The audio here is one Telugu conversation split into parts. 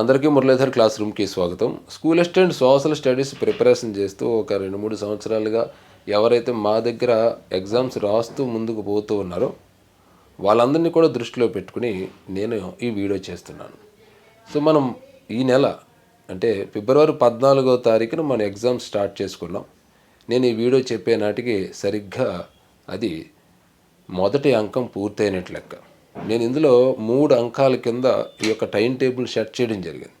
అందరికీ మురళీధర్ క్లాస్ రూమ్కి స్వాగతం. School assistant social studies preparation చేస్తూ ఒక రెండు మూడు సంవత్సరాలుగా ఎవరైతే మా దగ్గర ఎగ్జామ్స్ రాస్తూ ముందుకు పోతూ ఉన్నారో వాళ్ళందరినీ కూడా దృష్టిలో పెట్టుకుని నేను ఈ వీడియో చేస్తున్నాను. సో మనం ఈ నెల అంటే ఫిబ్రవరి పద్నాలుగో తారీఖున మన ఎగ్జామ్స్ స్టార్ట్ చేసుకున్నాం. నేను ఈ వీడియో చెప్పే నాటికి సరిగ్గా అది మొదటి అంకం పూర్తయినట్లు లెక్క. నేను ఇందులో మూడు అంకాల కింద ఈ యొక్క టైం టేబుల్ సెట్ చేయడం జరిగింది.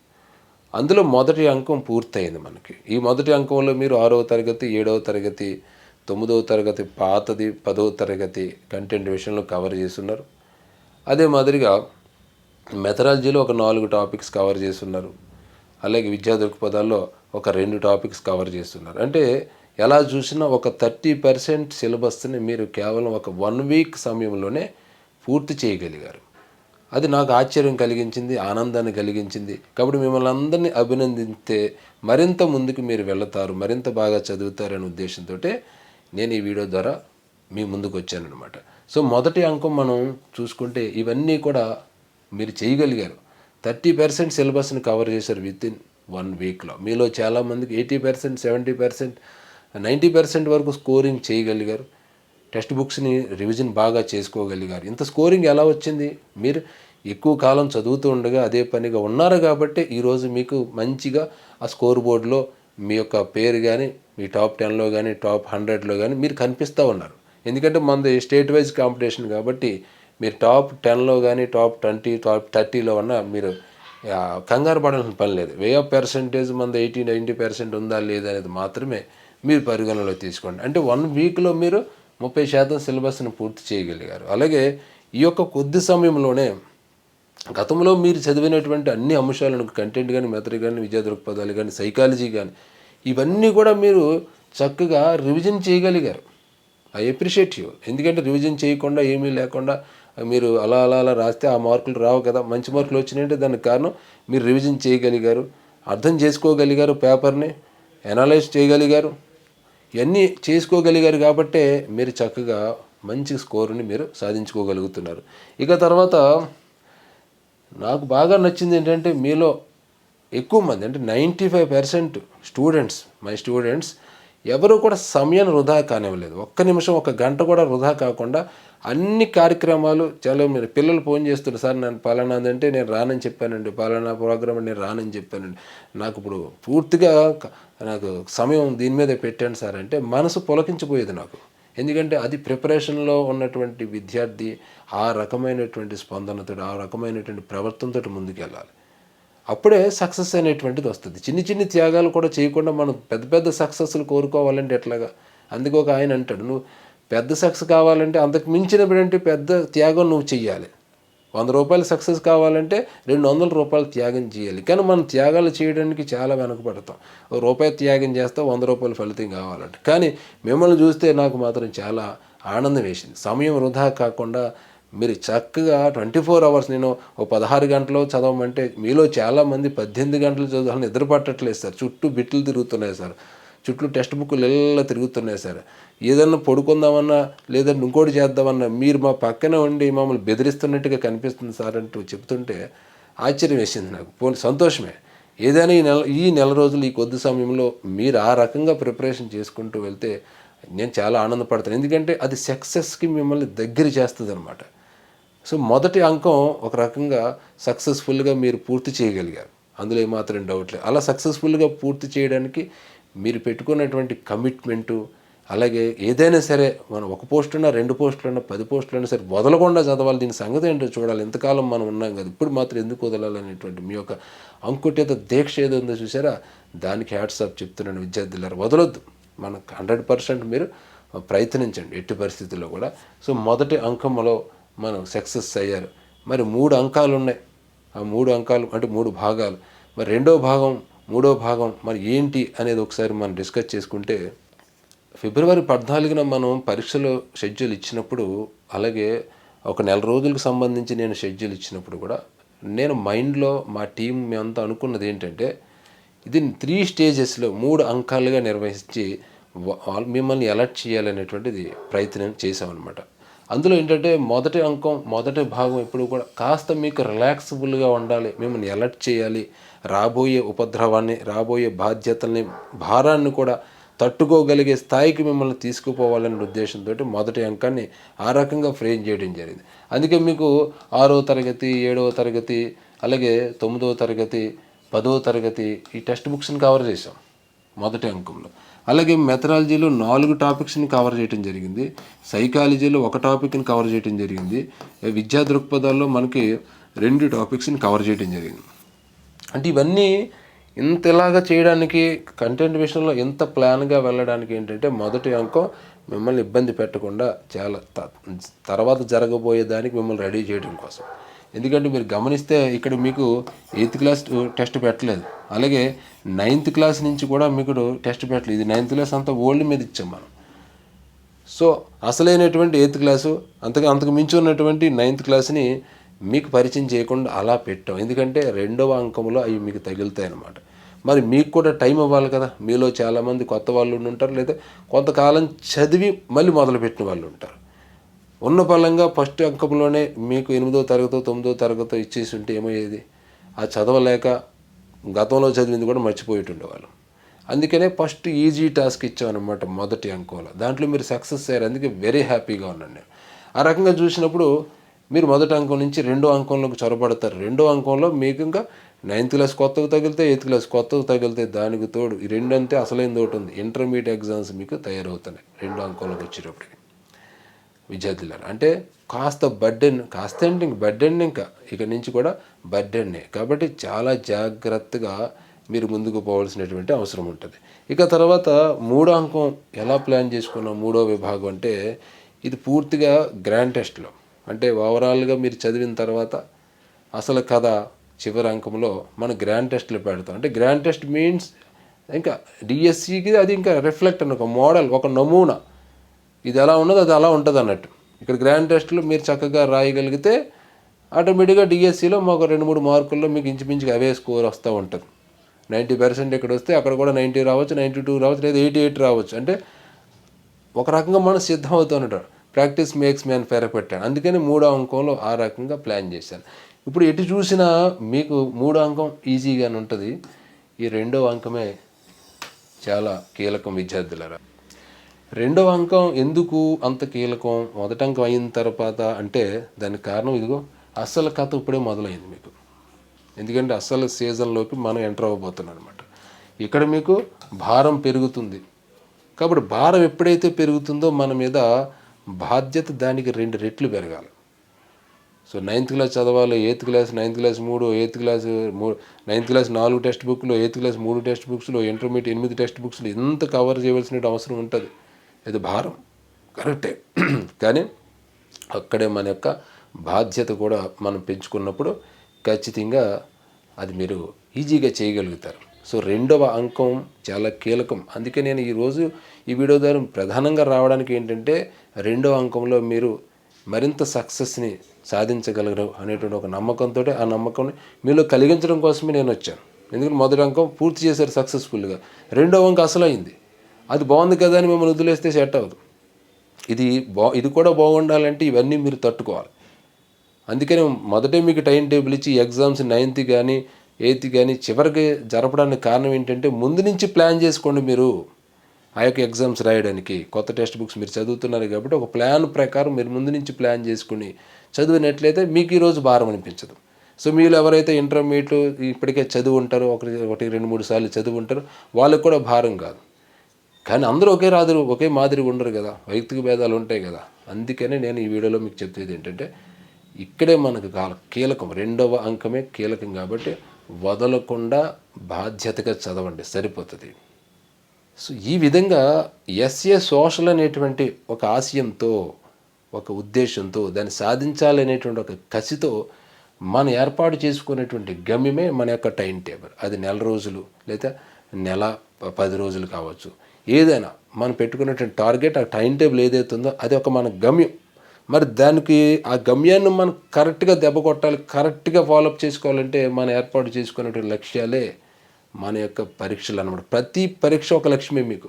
అందులో మొదటి అంకం పూర్తయింది మనకి. ఈ మొదటి అంకంలో మీరు ఆరవ తరగతి ఏడవ తరగతి తొమ్మిదవ తరగతి పాతది పదవ తరగతి కంటెంట్ విషయంలో కవర్ చేస్తున్నారు. అదే మాదిరిగా మెథడాలజీలో ఒక నాలుగు టాపిక్స్ కవర్ చేస్తున్నారు. అలాగే విద్యా దృక్పథాల్లో ఒక రెండు టాపిక్స్ కవర్ చేస్తున్నారు. అంటే ఎలా చూసినా ఒక థర్టీ పర్సెంట్ సిలబస్ని మీరు కేవలం ఒక వన్ వీక్ సమయంలోనే పూర్తి చేయగలిగారు. అది నాకు ఆశ్చర్యం కలిగించింది ఆనందాన్ని కలిగించింది. కాబట్టి మిమ్మల్ని అందరినీ అభినందిస్తే మరింత ముందుకు మీరు వెళతారు మరింత బాగా చదువుతారనే ఉద్దేశంతో నేను ఈ వీడియో ద్వారా మీ ముందుకు వచ్చానమాట సో మొదటి అంకం మనం చూసుకుంటే ఇవన్నీ కూడా మీరు చేయగలిగారు. థర్టీ పర్సెంట్ సిలబస్ని కవర్ చేశారు విత్ ఇన్ వన్ వీక్లో. మీలో చాలామందికి eighty percent seventy percent ninety percent వరకు స్కోరింగ్ చేయగలిగారు. టెక్స్ట్ బుక్స్ని రివిజన్ బాగా చేసుకోగలిగారు. ఇంత స్కోరింగ్ ఎలా వచ్చింది? మీరు ఎక్కువ కాలం చదువుతూ ఉండగా అదే పనిగా ఉన్నారు కాబట్టి ఈరోజు మీకు మంచిగా ఆ స్కోర్ బోర్డులో మీ యొక్క పేరు కానీ మీ టాప్ టెన్లో కానీ టాప్ హండ్రెడ్లో కానీ మీరు కనిపిస్తూ ఉన్నారు. ఎందుకంటే మనది స్టేట్ వైజ్ కాంపిటీషన్ కాబట్టి మీరు టాప్ టెన్లో కానీ టాప్ ట్వంటీ టాప్ థర్టీలో ఉన్న మీరు కంగారు పడాల్సిన పని లేదు. వే ఆఫ్ పర్సెంటేజ్ మంది ఎయిటీ నైంటీ పర్సెంట్ ఉందా లేదా అనేది మాత్రమే మీరు పరిగణనలో తీసుకోండి. అంటే వన్ వీక్లో మీరు ముప్పై శాతం సిలబస్ని పూర్తి చేయగలిగారు. అలాగే ఈ యొక్క కొద్ది సమయంలోనే గతంలో మీరు చదివినటువంటి అన్ని అంశాలను కంటెంట్ కానీ మెథడ్ కానీ విద్యా దృక్పథాలు కానీ సైకాలజీ కానీ ఇవన్నీ కూడా మీరు చక్కగా రివిజన్ చేయగలిగారు. I appreciate you. ఎందుకంటే రివిజన్ చేయకుండా ఏమీ లేకుండా మీరు అలా అలా అలా రాస్తే ఆ మార్కులు రావు కదా. మంచి మార్కులు వచ్చినాయంటే దానికి కారణం మీరు రివిజన్ చేయగలిగారు. అర్థం చేసుకోగలిగారు పేపర్ని అనలైజ్ చేయగలిగారు. ఇవన్నీ చేసుకోగలిగారు కాబట్టే మీరు చక్కగా మంచి స్కోరుని మీరు సాధించుకోగలుగుతున్నారు. ఇక తర్వాత నాకు బాగా నచ్చింది ఏంటంటే మీలో ఎక్కువ మంది అంటే ninety five percent students my students ఎవరు కూడా సమయాన్ని వృధా కానివ్వలేదు. ఒక్క నిమిషం ఒక గంట కూడా వృధా కాకుండా అన్ని కార్యక్రమాలు చాలా మీరు పిల్లలు ఫోన్ చేస్తున్నారు సార్ నేను పలానా అంటే నేను రానని చెప్పానండి. పలానా ప్రోగ్రామ్ నేను రానని చెప్పానండి. నాకు ఇప్పుడు పూర్తిగా నాకు సమయం దీని మీద పెట్టాను సార్ అంటే మనసు పులకించిపోయేది నాకు. ఎందుకంటే అది ప్రిపరేషన్లో ఉన్నటువంటి విద్యార్థి ఆ రకమైనటువంటి స్పందనతో ఆ రకమైనటువంటి ప్రవర్తనతో ముందుకెళ్ళాలి. అప్పుడే సక్సెస్ అనేటువంటిది వస్తుంది. చిన్ని చిన్ని త్యాగాలు కూడా చేయకుండా మనం పెద్ద పెద్ద సక్సెస్లు కోరుకోవాలంటే ఎట్లాగా? అందుకే ఒక ఆయన అంటాడు నువ్వు పెద్ద సక్సెస్ కావాలంటే అంతకు మించినటువంటి పెద్ద త్యాగం నువ్వు చెయ్యాలి. వంద రూపాయలు సక్సెస్ కావాలంటే రెండు వందల రూపాయలు త్యాగం చేయాలి కానీ మనం త్యాగాలు చేయడానికి చాలా వెనకబడతాం. ఒక రూపాయి త్యాగం చేస్తే వంద రూపాయలు ఫలితం కావాలంటే. కానీ మిమ్మల్ని చూస్తే నాకు మాత్రం చాలా ఆనందం వేసింది. సమయం వృధా కాకుండా మీరు చక్కగా ట్వంటీ ఫోర్ అవర్స్ నేను ఓ పదహారు గంటలు చదవమంటే మీలో చాలామంది పద్దెనిమిది గంటలు చదవాలని నిద్ర పట్టట్లేదు సార్. చుట్టూ బిట్లు తిరుగుతున్నాయి సార్. చుట్టూ టెక్స్ట్ బుక్లు ఎల్ల తిరుగుతున్నాయి సార్. ఏదన్నా పడుకుందామన్నా లేదంటే ఇంకోటి చేద్దామన్నా మీరు మా పక్కనే ఉండి మమ్మల్ని బెదిరిస్తున్నట్టుగా కనిపిస్తుంది సార్ అంటూ చెప్తుంటే ఆశ్చర్యం వేసింది నాకు. పోనీ సంతోషమే. ఏదైనా ఈ నెల ఈ నెల రోజులు ఈ కొద్ది సమయంలో మీరు ఆ రకంగా ప్రిపరేషన్ చేసుకుంటూ వెళ్తే నేను చాలా ఆనందపడతాను. ఎందుకంటే అది సక్సెస్కి మిమ్మల్ని దగ్గర చేస్తుంది అనమాట సో మొదటి అంకం ఒక రకంగా సక్సెస్ఫుల్గా మీరు పూర్తి చేయగలిగారు. అందులో ఏమాత్రం డౌట్ లేదు. అలా సక్సెస్ఫుల్గా పూర్తి చేయడానికి మీరు పెట్టుకున్నటువంటి కమిట్మెంటు అలాగే ఏదైనా సరే మనం ఒక పోస్ట్ ఉన్నా రెండు పోస్టులు ఉన్నా పది పోస్టులు సరే వదలకుండా చదవాలి. దీని సంగతి ఏంటో చూడాలి. ఎంతకాలం మనం ఉన్నాం కదా ఇప్పుడు మాత్రం ఎందుకు వదలాలనేటువంటి మీ యొక్క అంకుటిత దీక్ష ఏదో ఉందో చూసారా దానికి హ్యాట్సాప్ చెప్తున్నాను విద్యార్థులారు వదలొద్దు. మనకు హండ్రెడ్ పర్సెంట్ మీరు ప్రయత్నించండి ఎట్టి పరిస్థితుల్లో కూడా. సో మొదటి అంకంలో మనం సక్సెస్ అయ్యారు. మరి మూడు అంకాలు ఉన్నాయి. ఆ మూడు అంకాలు అంటే మూడు భాగాలు. మరి రెండో భాగం మూడో భాగం మరి ఏంటి అనేది ఒకసారి మనం డిస్కస్ చేసుకుంటే ఫిబ్రవరి పద్నాలుగున మనం పరీక్షలో షెడ్యూల్ ఇచ్చినప్పుడు అలాగే ఒక నెల రోజులకు సంబంధించి నేను షెడ్యూల్ ఇచ్చినప్పుడు కూడా నేను మైండ్లో మా టీం మేమంతా అనుకున్నది ఏంటంటే ఇది త్రీ స్టేజెస్లో మూడు అంకాలుగా నిర్వహించి మిమ్మల్ని అలర్ట్ చేయాలనేటువంటిది ప్రయత్నం చేసామన్నమాట అందులో ఏంటంటే మొదటి అంకం మొదటి భాగం ఎప్పుడు కూడా కాస్త మీకు రిలాక్సబుల్గా ఉండాలి. మిమ్మల్ని అలర్ట్ చేయాలి. రాబోయే ఉపద్రవాన్ని రాబోయే బాధ్యతల్ని భారాన్ని కూడా తట్టుకోగలిగే స్థాయికి మిమ్మల్ని తీసుకుపోవాలనే ఉద్దేశంతో మొదటి అంకాన్ని ఆ రకంగా ఫ్రేమ్ చేయడం జరిగింది. అందుకే మీకు ఆరో తరగతి ఏడవ తరగతి అలాగే తొమ్మిదవ తరగతి పదవ తరగతి ఈ టెక్స్ట్ బుక్స్ని కవర్ చేశాం మొదటి అంకంలో. అలాగే మెథడాలజీలో నాలుగు టాపిక్స్ని కవర్ చేయడం జరిగింది. సైకాలజీలో ఒక టాపిక్ని కవర్ చేయడం జరిగింది. విద్యా దృక్పథాల్లో మనకి రెండు టాపిక్స్ని కవర్ చేయడం జరిగింది. అంటే ఇవన్నీ ఇంత ఇలాగా చేయడానికి కంటెంట్ విషయంలో ఇంత ప్లాన్గా వెళ్ళడానికి ఏంటంటే మొదటి అంకం మిమ్మల్ని ఇబ్బంది పెట్టకుండా చాలా త- తర్వాత జరగబోయే దానికి మిమ్మల్ని రెడీ చేయడం కోసం. ఎందుకంటే మీరు గమనిస్తే ఇక్కడ మీకు ఎయిత్ క్లాస్ టెస్ట్ పెట్టలేదు. అలాగే నైన్త్ క్లాస్ నుంచి కూడా మీకు టెస్ట్ పెట్టలేదు. ఇది నైన్త్ క్లాస్ అంతా ఓల్డ్ మీద ఇచ్చాం మనం. సో అసలైనటువంటి ఎయిత్ క్లాసు అంతగా అంతకు మించి ఉన్నటువంటి నైన్త్ క్లాస్ని మీకు పరిచయం చేయకుండా అలా పెట్టాం. ఎందుకంటే రెండవ అంకంలో అవి మీకు తగులుతాయి అన్నమాట మరి మీకు కూడా టైం ఇవ్వాలి కదా. మీలో చాలామంది కొత్త వాళ్ళు ఉంటారు లేదా కొంతకాలం చదివి మళ్ళీ మొదలుపెట్టిన వాళ్ళు ఉంటారు. ఉన్న పలంగా ఫస్ట్ అంకంలోనే మీకు ఎనిమిదో తరగతో తొమ్మిదో తరగతో ఇచ్చేసి ఉంటే ఏమయ్యేది? ఆ చదవలేక గతంలో చదివింది కూడా మర్చిపోయి ఉండేవాళ్ళు. అందుకనే ఫస్ట్ ఈజీ టాస్క్ ఇచ్చామన్నమాట మొదటి అంకంలో. దాంట్లో మీరు సక్సెస్ అయ్యారు. అందుకే వెరీ హ్యాపీగా ఉన్నాను నేను. ఆ రకంగా చూసినప్పుడు మీరు మొదటి అంకం నుంచి రెండో అంకంలోకి చొరబడతారు. రెండో అంకంలో మీకు ఇంకా నైన్త్ క్లాస్ కొత్తగా తగిలితే ఎయిత్ క్లాస్ కొత్తగా తగిలితే దానికి తోడు. ఈ రెండంతే అసలైంది ఒకటి ఉంది. ఇంటర్మీడియట్ ఎగ్జామ్స్ మీకు తయారవుతున్నాయి. రెండో అంకంలోకి వచ్చేటప్పటికి. విద్యార్థులారు. అంటే కాస్త బర్డెన్ కాస్త అంటే ఇంక బర్డెన్ ఇంకా ఇక నుంచి కూడా బర్డెన్నే కాబట్టి చాలా జాగ్రత్తగా మీరు ముందుకు పోవాల్సినటువంటి అవసరం ఉంటుంది. ఇక తర్వాత మూడో అంకం ఎలా ప్లాన్ చేసుకున్నాం? మూడో విభాగం అంటే ఇది పూర్తిగా గ్రాండ్ టెస్ట్లో అంటే ఓవరాల్గా మీరు చదివిన తర్వాత అసలు కథ చివరి అంకంలో మనం గ్రాండ్ టెస్ట్లు పెడతాం. అంటే గ్రాండ్ టెస్ట్ మీన్స్ ఇంకా డిఎస్సికి అది ఇంకా రిఫ్లెక్ట్ అని ఒక మోడల్ ఒక నమూనా. ఇది ఎలా ఉన్నదో అది అలా ఉంటుంది అన్నట్టు. ఇక్కడ గ్రాండ్ టెస్ట్లు మీరు చక్కగా రాయగలిగితే ఆటోమేటిక్గా డిఎస్సిలో మాకు రెండు మూడు మార్కుల్లో మీకు ఇంచుమించుగా అవే స్కోర్ వస్తూ ఉంటుంది. నైంటీ పర్సెంట్ ఇక్కడ వస్తే అక్కడ కూడా నైంటీ రావచ్చు నైంటీ టూ రావచ్చు లేదా ఎయిటీ ఎయిట్ రావచ్చు. అంటే ఒక రకంగా మనం సిద్ధం అవుతూ ప్రాక్టీస్ మేక్స్ మ్యాన్ పెట్టాను. అందుకని మూడో అంకంలో ఆ రకంగా ప్లాన్ చేశాను. ఇప్పుడు ఎటు చూసినా మీకు మూడో అంకం ఈజీగానే ఉంటుంది. ఈ రెండో అంకమే చాలా కీలకం విద్యార్థులరా. రెండవ అంకం ఎందుకు అంత కీలకం? మొదటి అంకం అయిన తర్వాత అంటే దానికి కారణం ఇదిగో అస్సలు కథ ఇప్పుడే మొదలైంది మీకు. ఎందుకంటే అస్సలు సీజన్లోకి మనం ఎంటర్ అవ్వబోతున్నాం అనమాట ఇక్కడ మీకు భారం పెరుగుతుంది. కాబట్టి భారం ఎప్పుడైతే పెరుగుతుందో మన మీద బాధ్యత దానికి రెండు రెట్లు పెరగాలి. సో నైన్త్ క్లాస్ చదవాలి ఎయిత్ క్లాస్ నైన్త్ క్లాస్ మూడు ఎయిత్ క్లాస్ మూడు నైన్త్ క్లాస్ నాలుగు టెక్స్ట్ బుక్లు ఎయిత్ క్లాస్ మూడు టెక్స్ట్ బుక్స్లో ఇంటర్మీడియట్ ఎనిమిది టెక్స్ట్ బుక్స్లో ఇంత కవర్ చేయవలసిన అవసరం ఉంటుంది. ఇది భారం. కరెక్టే. కానీ అక్కడే మన యొక్క బాధ్యత కూడా మనం పెంచుకున్నప్పుడు ఖచ్చితంగా అది మీరు ఈజీగా చేయగలుగుతారు. సో రెండవ అంకం చాలా కీలకం. అందుకే నేను ఈరోజు ఈ వీడియో ద్వారా ప్రధానంగా రావడానికి ఏంటంటే రెండవ అంకంలో మీరు మరింత సక్సెస్ని సాధించగలరు అనేటువంటి ఒక నమ్మకంతో ఆ నమ్మకం మీలో కలిగించడం కోసమే నేను వచ్చాను. ఎందుకంటే మొదటి అంకం పూర్తి చేశారు సక్సెస్ఫుల్గా. రెండవ అంకం అసలు అయింది అది బాగుంది కదా అని మిమ్మల్ని వదిలేస్తే సెట్ అవ్వదు. ఇది బా ఇది కూడా బాగుండాలంటే ఇవన్నీ మీరు తట్టుకోవాలి. అందుకని మొదటే మీకు టైం టేబుల్ ఇచ్చి ఎగ్జామ్స్ నైన్త్ కానీ ఎయిత్ కానీ చివరికి జరపడానికి కారణం ఏంటంటే ముందు నుంచి ప్లాన్ చేసుకోండి మీరు. ఆ యొక్క ఎగ్జామ్స్ రాయడానికి కొత్త టెక్స్ట్ బుక్స్ మీరు చదువుతున్నారు కాబట్టి ఒక ప్లాన్ ప్రకారం మీరు ముందు నుంచి ప్లాన్ చేసుకుని చదివినట్లయితే మీకు ఈరోజు భారం అనిపించదు. సో మీరు ఎవరైతే ఇంటర్మీడియట్ ఇప్పటికే చదువు ఉంటారో ఒకటి ఒకటి రెండు మూడు సార్లు చదువు ఉంటారో వాళ్ళకి కూడా భారం కాదు. కానీ అందరూ ఒకే రాదురు ఒకే మాదిరిగా ఉండరు కదా. వైయక్తిక భేదాలు ఉంటాయి కదా. అందుకనే నేను ఈ వీడియోలో మీకు చెప్పేది ఏంటంటే ఇక్కడే మనకు కాల కీలకం రెండవ అంకమే కీలకం కాబట్టి వదలకుండా బాధ్యతగా చదవండి సరిపోతుంది. సో ఈ విధంగా ఎస్ఏ సోషల్ అనేటువంటి ఒక ఆశయంతో ఒక ఉద్దేశంతో దాన్ని సాధించాలనేటువంటి ఒక కసితో మనం ఏర్పాటు చేసుకునేటువంటి గమ్యమే మన యొక్క టైం టేబుల్. అది నెల రోజులు లేదా నెల పది రోజులు కావచ్చు. ఏదైనా మనం పెట్టుకున్నటువంటి టార్గెట్ ఆ టైం టేబుల్ ఏదైతే ఉందో అది ఒక మన గమ్యం. మరి దానికి ఆ గమ్యాన్ని మనం కరెక్ట్గా దెబ్బ కొట్టాలి కరెక్ట్గా ఫాలోఅప్ చేసుకోవాలంటే మనం ఏర్పాటు చేసుకునేటువంటి లక్ష్యాలే మన యొక్క పరీక్షలు అన్నమాట. ప్రతి పరీక్ష ఒక లక్ష్యమే మీకు.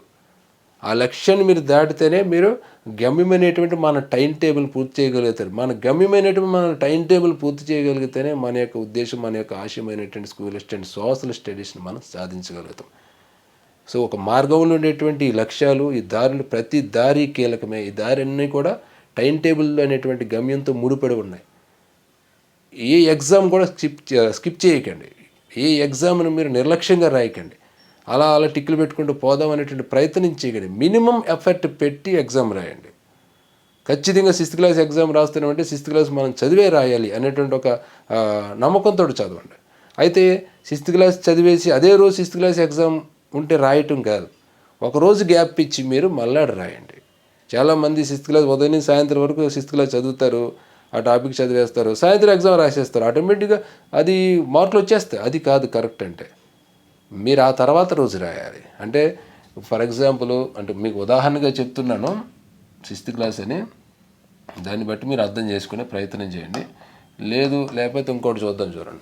ఆ లక్ష్యాన్ని మీరు దాటితేనే మీరు గమ్యమైనటువంటి మన టైం టేబుల్ పూర్తి చేయగలుగుతారు. మన గమ్యమైనటువంటి మన టైం టేబుల్ పూర్తి చేయగలిగితేనే మన యొక్క ఉద్దేశం మన యొక్క ఆశయమైనటువంటి స్కూల్ స్టడీ సోషల్ స్టడీస్ని మనం సాధించగలుగుతాం. సో ఒక మార్గంలో ఉండేటువంటి లక్ష్యాలు ఈ దారులు ప్రతి దారి కీలకమే. ఈ దారి అన్నీ కూడా టైం టేబుల్ అనేటువంటి గమ్యంతో ముడిపడి ఉన్నాయి. ఏ ఎగ్జామ్ కూడా స్కిప్ స్కిప్ చేయకండి. ఏ ఎగ్జామ్ను మీరు నిర్లక్ష్యంగా రాయకండి. అలా అలా టిక్కులు పెట్టుకుంటూ పోదాం అనేటువంటి ప్రయత్నం చేయకండి. మినిమం ఎఫర్ట్ పెట్టి ఎగ్జామ్ రాయండి. ఖచ్చితంగా సిక్స్త్ క్లాస్ ఎగ్జామ్ రాస్తున్నామంటే సిక్స్త్ క్లాస్ మనం చదివే రాయాలి అనేటువంటి ఒక నమ్మకంతో చదవండి. అయితే సిక్స్త్ క్లాస్ చదివేసి అదే రోజు సిక్స్త్ క్లాస్ ఎగ్జామ్ ఉంటే రాయటం కాదు. ఒక రోజు గ్యాప్ ఇచ్చి మీరు మళ్ళాడు రాయండి. చాలామంది సిక్స్త్ క్లాస్ ఉదయం సాయంత్రం వరకు సిక్స్త్ క్లాస్ చదువుతారు ఆ టాపిక్ చదివేస్తారు సాయంత్రం ఎగ్జామ్ రాసేస్తారు. ఆటోమేటిక్గా అది మార్కులు వచ్చేస్తాయి. అది కాదు కరెక్ట్ అంటే. మీరు ఆ తర్వాత రోజు రాయాలి. అంటే ఫర్ ఎగ్జాంపుల్ అంటే మీకు ఉదాహరణగా చెప్తున్నాను సిక్స్త్ క్లాస్ అని. దాన్ని బట్టి మీరు అర్థం చేసుకునే ప్రయత్నం చేయండి. లేదు లేకపోతే ఇంకోటి చూద్దాం చూడండి.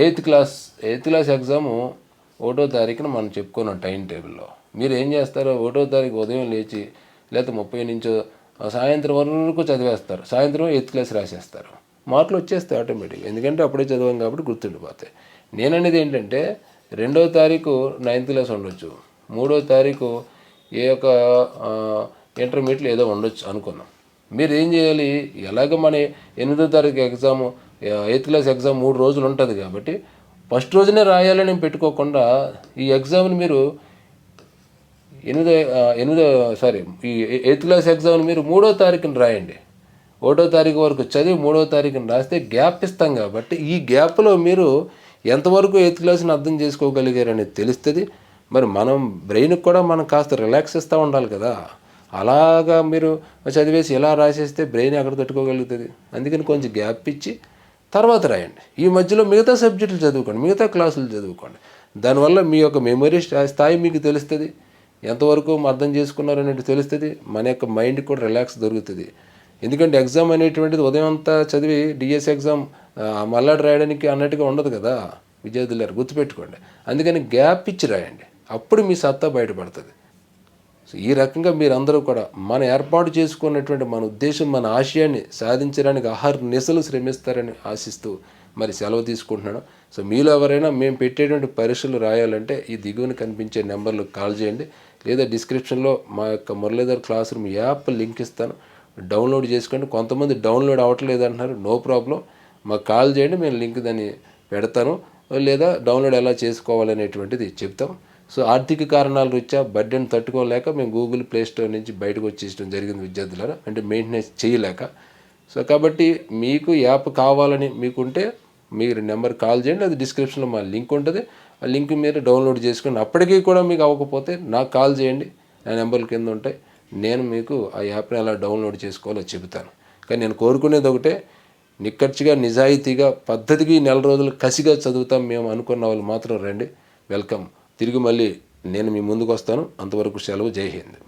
Eighth class eighth class exam ఒకటో తారీఖున మనం చెప్పుకున్నాం టైం టేబుల్లో. మీరు ఏం చేస్తారో? ఒకటో తారీఖు ఉదయం లేచి లేకపోతే ముప్పై నుంచో సాయంత్రం వరకు చదివేస్తారు. సాయంత్రం ఎయిత్ క్లాస్ రాసేస్తారు. మార్కులు వచ్చేస్తాయి ఆటోమేటిక్గా. ఎందుకంటే అప్పుడే చదివాం కాబట్టి గుర్తుండిపోతాయి. నేననేది ఏంటంటే రెండో తారీఖు నైన్త్ క్లాస్ ఉండొచ్చు. మూడో తారీఖు ఏ యొక్క ఇంటర్మీడియట్లో ఏదో ఉండొచ్చు అనుకున్నాం. మీరు ఏం చేయాలి? ఎలాగ మన ఎనిమిదో తారీఖు ఎగ్జామ్ ఎయిత్ క్లాస్ ఎగ్జామ్ మూడు రోజులు ఉంటుంది కాబట్టి ఫస్ట్ రోజునే రాయాలని పెట్టుకోకుండా ఈ ఎగ్జామ్ని మీరు ఎనిమిదో ఎనిమిదో సారీ ఈ ఎయిత్ క్లాస్ ఎగ్జామ్ని మీరు మూడో తారీఖున రాయండి. ఒకటో తారీఖు వరకు చదివి మూడో తారీఖున రాస్తే గ్యాప్ ఇస్తాం కాబట్టి ఈ గ్యాప్లో మీరు ఎంతవరకు ఎయిత్ క్లాస్ని అర్థం చేసుకోగలిగారనేది తెలుస్తుంది. మరి మనం బ్రెయిన్కి కూడా మనం కాస్త రిలాక్స్ ఇస్తూ ఉండాలి కదా. అలాగా మీరు చదివేసి ఎలా రాసేస్తే బ్రెయిన్ ఎక్కడ తట్టుకోగలుగుతుంది? అందుకని కొంచెం గ్యాప్ ఇచ్చి తర్వాత రాయండి. ఈ మధ్యలో మిగతా సబ్జెక్టులు చదువుకోండి మిగతా క్లాసులు చదువుకోండి. దానివల్ల మీ యొక్క మెమరీ స్థాయి మీకు తెలుస్తుంది. ఎంతవరకు అర్థం చేసుకున్నారు అనేది తెలుస్తుంది. మన యొక్క మైండ్ కూడా రిలాక్స్ దొరుకుతుంది. ఎందుకంటే ఎగ్జామ్ అనేటువంటిది ఉదయం అంతా చదివి డిఎస్ ఎగ్జామ్ మల్లాడి రాయడానికి అన్నట్టుగా ఉండదు కదా విద్యార్థులు గుర్తుపెట్టుకోండి. అందుకని గ్యాప్ ఇచ్చి రాయండి. అప్పుడు మీ సత్తా బయటపడుతుంది. సో ఈ రకంగా మీరందరూ కూడా మన ఏర్పాటు చేసుకున్నటువంటి మన ఉద్దేశం మన ఆశయాన్ని సాధించడానికి ఆహార నిశలు శ్రమిస్తారని ఆశిస్తూ మరి సెలవు తీసుకుంటున్నాను. సో మీలో ఎవరైనా మేము పెట్టేటువంటి పరీక్షలు రాయాలంటే ఈ దిగువన కనిపించే నెంబర్లకు కాల్ చేయండి. లేదా డిస్క్రిప్షన్లో మా యొక్క Muralidhar class room app link ఇస్తాను. డౌన్లోడ్ చేసుకోండి. కొంతమంది డౌన్లోడ్ అవ్వట్లేదు అంటున్నారు. No problem. మాకు కాల్ చేయండి. మేము లింక్ దాన్ని పెడతాను. లేదా డౌన్లోడ్ ఎలా చేసుకోవాలనేటువంటిది చెప్తాం. సో ఆర్థిక కారణాల రీత్యా బడ్డెన్ తట్టుకోలేక మేము గూగుల్ ప్లే స్టోర్ నుంచి బయటకు వచ్చేయడం జరిగింది విద్యార్థులను అంటే మెయింటెనెన్స్ చేయలేక. సో కాబట్టి మీకు యాప్ కావాలని మీకుంటే మీరు నెంబర్ కాల్ చేయండి. అది డిస్క్రిప్షన్లో మా లింక్ ఉంటుంది. ఆ లింక్ మీరు డౌన్లోడ్ చేసుకుని అప్పటికీ కూడా మీకు అవ్వకపోతే నాకు కాల్ చేయండి. నా నెంబర్ల కింద ఉంటాయి. నేను మీకు ఆ యాప్ని ఎలా డౌన్లోడ్ చేసుకోవాలో చెబుతాను. కానీ నేను కోరుకునేది ఒకటే నిక్కచ్చిగా నిజాయితీగా పద్ధతికి నెల రోజులు కసిగా చదువుతాం మేము అనుకున్న వాళ్ళు మాత్రం రండి. వెల్కమ్. తిరిగి మళ్ళీ నేను మీ ముందుకు వస్తాను. అంతవరకు సెలవు. జై హింద్.